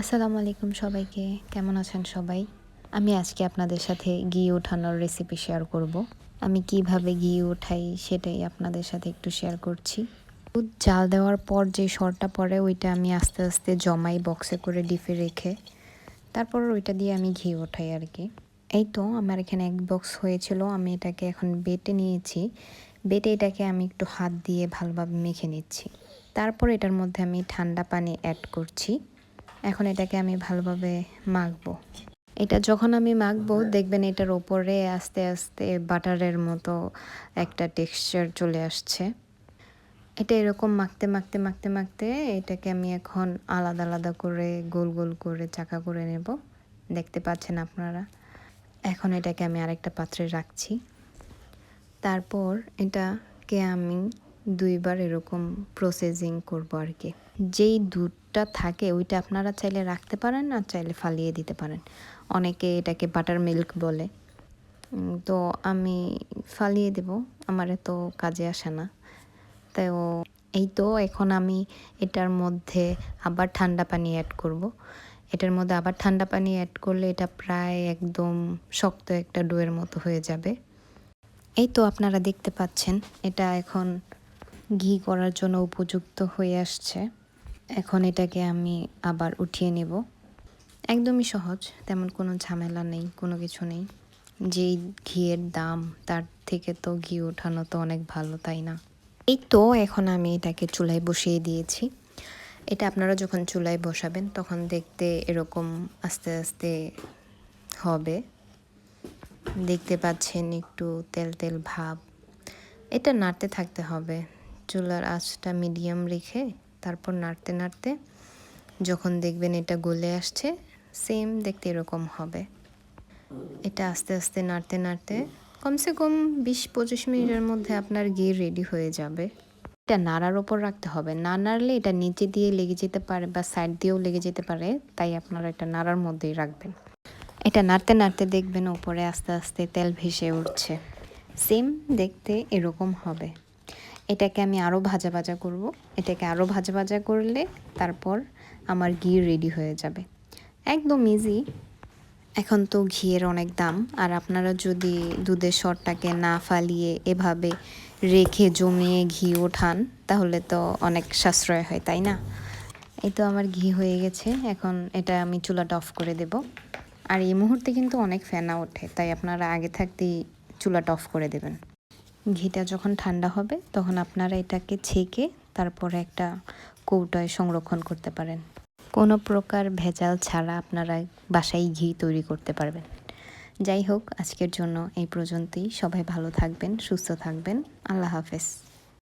আসসালামু আলাইকুম সবাইকে। কেমন আছেন সবাই? আমি আজকে আপনাদের সাথে ঘি ওঠানোর রেসিপি শেয়ার করব। আমি কীভাবে ঘি ওঠাই সেটাই আপনাদের সাথে একটু শেয়ার করছি। দুধ জাল দেওয়ার পর যে সরটা পড়ে, ওইটা আমি আস্তে আস্তে জমাই বক্সে করে ডিপে রেখে, তারপর ওইটা দিয়ে আমি ঘি ওঠাই আর কি। এই তো আমার এখানে এক বক্স হয়েছিল, আমি এটাকে এখন বেটে নিয়েছি। বেটে এটাকে আমি একটু হাত দিয়ে ভালোভাবে মেখে নিচ্ছি। তারপর এটার মধ্যে আমি ঠান্ডা পানি অ্যাড করছি। এখন এটাকে আমি ভালোভাবে মাখবো। এটা যখন আমি মাখবো, দেখবেন এটার ওপরে আস্তে আস্তে বাটারের মতো একটা টেক্সচার চলে আসছে। এটা এরকম মাখতে মাখতে মাখতে মাখতে এটাকে আমি এখন আলাদা আলাদা করে গোল গোল করে চাকা করে নেব। দেখতে পাচ্ছেন আপনারা? এখন এটাকে আমি আরেকটা পাত্রে রাখছি। তারপর এটাকে আমি দুইবার এরকম প্রসেসিং করব আর কি। যেই দুধটা থাকে, ওইটা আপনারা চাইলে রাখতে পারেন আর চাইলে ফালিয়ে দিতে পারেন। অনেকে এটাকে বাটার মিল্ক বলে। তো আমি ফালিয়ে দেব, আমার এত কাজে আসে না। তো এই তো এখন আমি এটার মধ্যে আবার ঠান্ডা পানি অ্যাড করব। এটার মধ্যে আবার ঠান্ডা পানি অ্যাড করলে এটা প্রায় একদম শক্ত একটা ডোয়ের মতো হয়ে যাবে। এই তো আপনারা দেখতে পাচ্ছেন, এটা এখন ঘি করার জন্য উপযুক্ত হয়ে আসছে। এখন এটাকে আমি আবার উঠিয়ে নেব। একদমই সহজ, তেমন কোনো ঝামেলা নেই, কোনো কিছু নেই। যেই ঘিয়ের দাম, তার থেকে তো ঘি ওঠানো তো অনেক ভালো, তাই না? এই তো এখন আমি এটাকে চুলায় বসিয়ে দিয়েছি। এটা আপনারা যখন চুলায় বসাবেন, তখন দেখতে এরকম আস্তে আস্তে হবে। দেখতে পাচ্ছেন একটু তেল তেল ভাব। এটা নাড়তে থাকতে হবে। চুলার আঁচটা মিডিয়াম রেখে তারপর নাড়তে নাড়তে যখন দেখবেন এটা গলে আসছে সেম দেখতে এরকম হবে। এটা আস্তে আস্তে নাড়তে নাড়তে কমসে কম বিশ পঁচিশ মিনিটের মধ্যে আপনার ঘি রেডি হয়ে যাবে। এটা নাড়ার ওপর রাখতে হবে। না নাড়লে এটা নিচে দিয়ে লেগে যেতে পারে বা সাইড দিয়েও লেগে যেতে পারে, তাই আপনারা এটা নাড়ার মধ্যেই রাখবেন। এটা নাড়তে নাড়তে দেখবেন ওপরে আস্তে আস্তে তেল ভেসে উঠছে। সেম দেখতে এরকম হবে। এটাকে আমি আরও ভাজা ভাজা করব। এটাকে আরও ভাজা ভাজা করলে তারপর আমার ঘি রেডি হয়ে যাবে। একদম ইজি এখন তো ঘিয়ের অনেক দাম। আর আপনারা যদি দুধের শরটাকে না ফালিয়ে এভাবে রেখে জমিয়ে ঘি ওঠান, তাহলে তো অনেক সাশ্রয় হয়, তাই না? এই তো আমার ঘি হয়ে গেছে। এখন এটা আমি চুলাটা অফ করে দেব। আর এই মুহূর্তে কিন্তু অনেক ফেনা ওঠে, তাই আপনারা আগে থাকতেই চুলাটা অফ করে দেবেন। ঘিটা যখন ঠান্ডা হবে, তখন আপনারা এটাকে ছেঁকে তারপরে একটা কৌটায় সংরক্ষণ করতে পারেন। কোনো প্রকার ভেজাল ছাড়া আপনারা বাসায় ঘি তৈরি করতে পারবেন। যাই হোক, আজকের জন্য এই পর্যন্তই। সবাই ভালো থাকবেন, সুস্থ থাকবেন। আল্লাহ হাফেজ।